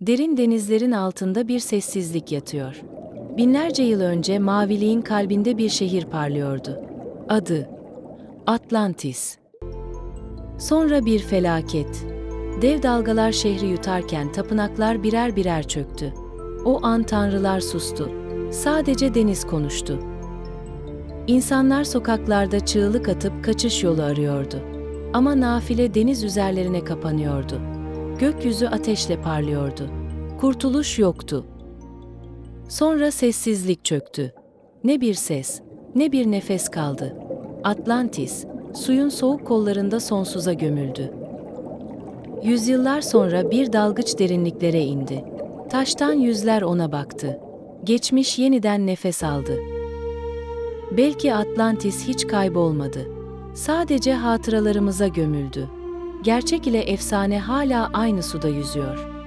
Derin denizlerin altında bir sessizlik yatıyor. Binlerce yıl önce maviliğin kalbinde bir şehir parlıyordu. Adı Atlantis. Sonra bir felaket. Dev dalgalar şehri yutarken tapınaklar birer birer çöktü. O an tanrılar sustu. Sadece deniz konuştu. İnsanlar sokaklarda çığlık atıp kaçış yolu arıyordu. Ama nafile deniz üzerlerine kapanıyordu. Gökyüzü ateşle parlıyordu. Kurtuluş yoktu. Sonra sessizlik çöktü. Ne bir ses, ne bir nefes kaldı. Atlantis, suyun soğuk kollarında sonsuza gömüldü. Yüzyıllar sonra bir dalgıç derinliklere indi. Taştan yüzler ona baktı. Geçmiş yeniden nefes aldı. Belki Atlantis hiç kaybolmadı. Sadece hatıralarımıza gömüldü. Gerçek ile efsane hala aynı suda yüzüyor.